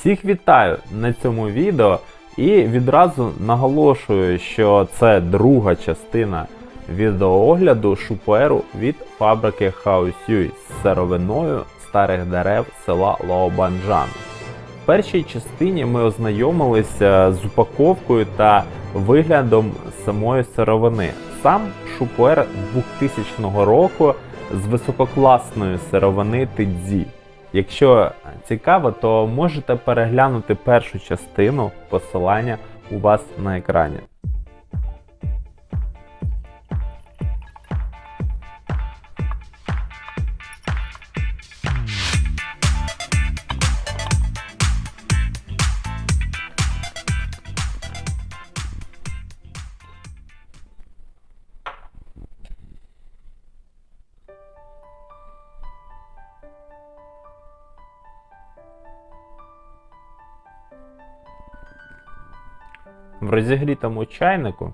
Всіх вітаю на цьому відео і відразу наголошую, що це друга частина відеоогляду шуперу від фабрики Ui з сировиною старих дерев села Лаобанджан. В першій частині ми ознайомилися з упаковкою та виглядом самої сировини. Сам шупер 2000 року з висококласної сировини Тидзі. Якщо цікаво, то можете переглянути першу частину посилання у вас на екрані. В розігрітому чайнику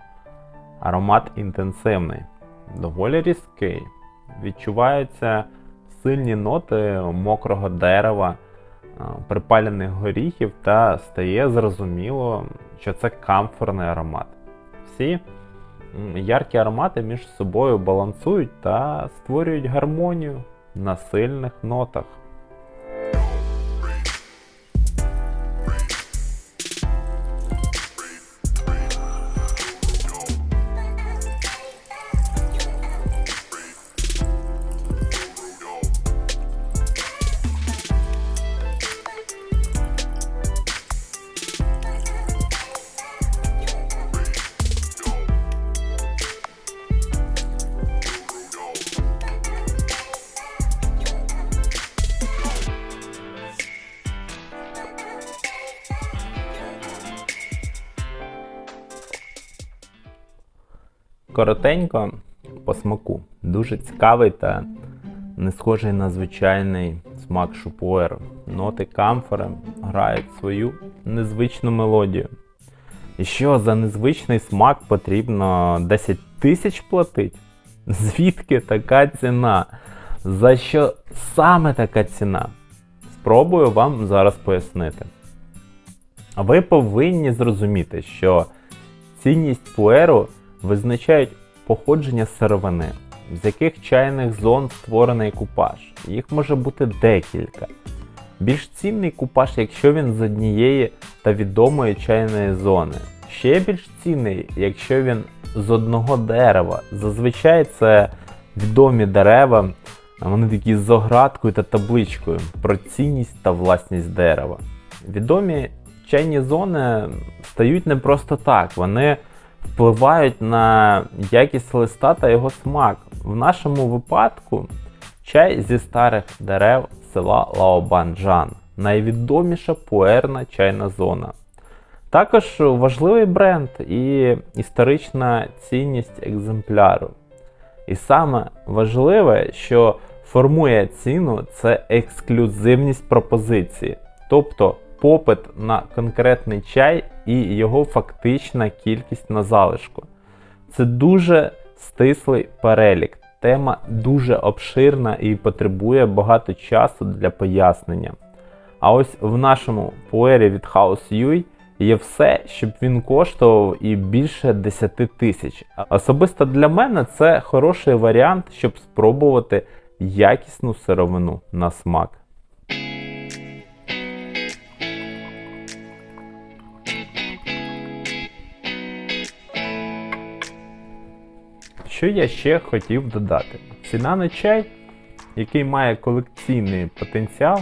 аромат інтенсивний, доволі різкий. Відчуваються сильні ноти мокрого дерева, припалених горіхів та стає зрозуміло, що це камфорний аромат. Всі яркі аромати між собою балансують та створюють гармонію на сильних нотах. Коротенько по смаку. Дуже цікавий та не схожий на звичайний смак шупуеру. Ноти камфори грають свою незвичну мелодію. І що за незвичний смак потрібно 10 тисяч платить? Звідки така ціна? За що саме така ціна? Спробую вам зараз пояснити. Ви повинні зрозуміти, що цінність пуеру визначають походження сировини, з яких чайних зон створений купаж. Їх може бути декілька. Більш цінний купаж, якщо він з однієї та відомої чайної зони. Ще більш цінний, якщо він з одного дерева. Зазвичай це відомі дерева, вони такі з оградкою та табличкою про цінність та власність дерева. Відомі чайні зони стають не просто так, вони впливають на якість листа та його смак. В нашому випадку чай зі старих дерев села Лаобанджан, найвідоміша пуерна чайна зона. Також важливий бренд і історична цінність екземпляру. І саме важливе, що формує ціну, це ексклюзивність пропозиції, тобто попит на конкретний чай і його фактична кількість на залишку. Це дуже стислий перелік. Тема дуже обширна і потребує багато часу для пояснення. А ось в нашому пуері від House UI є все, щоб він коштував і більше 10 тисяч. Особисто для мене це хороший варіант, щоб спробувати якісну сировину на смак. Що я ще хотів додати? Ціна на чай, який має колекційний потенціал,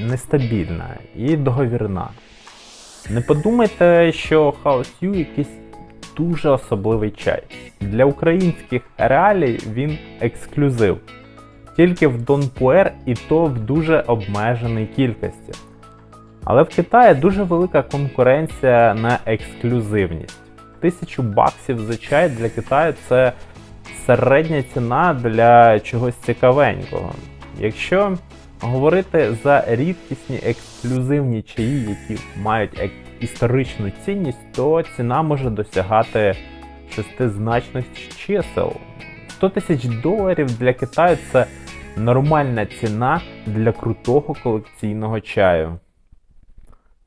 нестабільна і договірна. Не подумайте, що House U якийсь дуже особливий чай. Для українських реалій він ексклюзив. Тільки в Дон Пуер і то в дуже обмеженій кількості. Але в Китаї дуже велика конкуренція на ексклюзивність. Тисячу баксів за чай для Китаю це середня ціна для чогось цікавенького. Якщо говорити за рідкісні ексклюзивні чаї, які мають історичну цінність, то ціна може досягати шестизначних чисел. 100 тисяч доларів для Китаю це нормальна ціна для крутого колекційного чаю.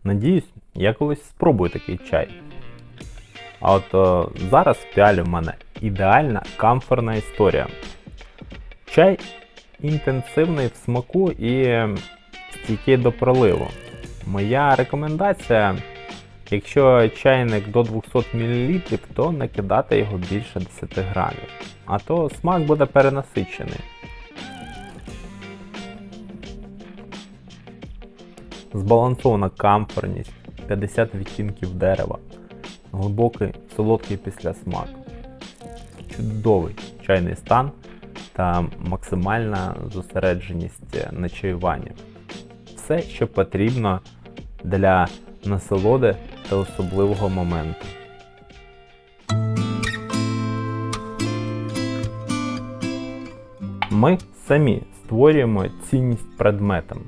Надіюсь, я колись спробую такий чай. А от е, зараз в піалі в мене ідеальна камфорна історія. Чай інтенсивний в смаку і стійкий до проливу. Моя рекомендація, якщо чайник до 200 мл, то не кидати його більше 10 грамів. А то смак буде перенасичений. Збалансована камфорність, 50 відтінків дерева, глибокий солодкий післясмак, чудовий чайний стан та максимальна зосередженість на чаюванні. Все, що потрібно для насолоди та особливого моменту. Ми самі створюємо цінність предметам.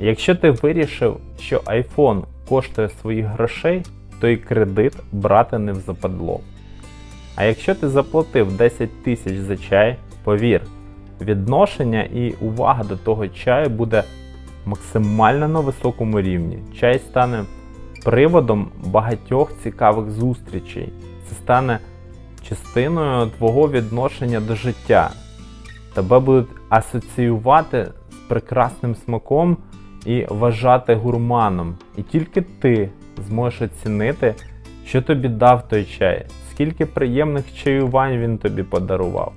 Якщо ти вирішив, що iPhone коштує своїх грошей, то і кредит брати не в западло. А якщо ти заплатив 10 тисяч за чай, повір, відношення і увага до того чаю буде максимально на високому рівні. Чай стане приводом багатьох цікавих зустрічей. Це стане частиною твого відношення до життя. Тебе будуть асоціювати з прекрасним смаком і вважати гурманом. І тільки ти зможеш оцінити, що тобі дав той чай, скільки приємних чаювань він тобі подарував,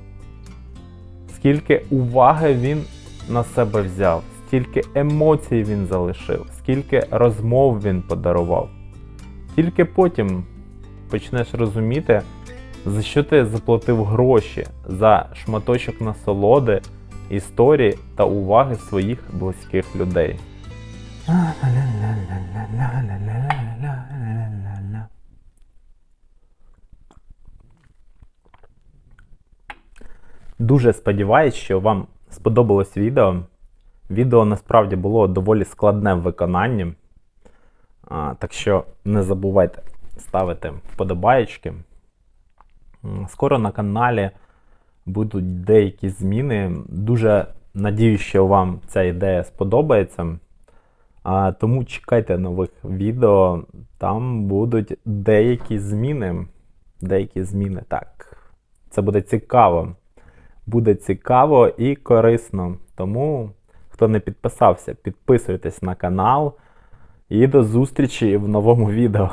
скільки уваги він на себе взяв, скільки емоцій він залишив, скільки розмов він подарував. Тільки потім почнеш розуміти, за що ти заплатив гроші за шматочок насолоди, історії та уваги своїх близьких людей. Дуже сподіваюсь, що вам сподобалось відео. Відео насправді було доволі складне в виконанні. А, так що не забувайте ставити вподобаєчки. Скоро на каналі будуть деякі зміни. Дуже надіюсь, що вам ця ідея сподобається. А, тому чекайте нових відео. Там будуть деякі зміни. Деякі зміни. Так. Це буде цікаво. Буде цікаво і корисно. Тому, хто не підписався, підписуйтесь на канал. І до зустрічі в новому відео.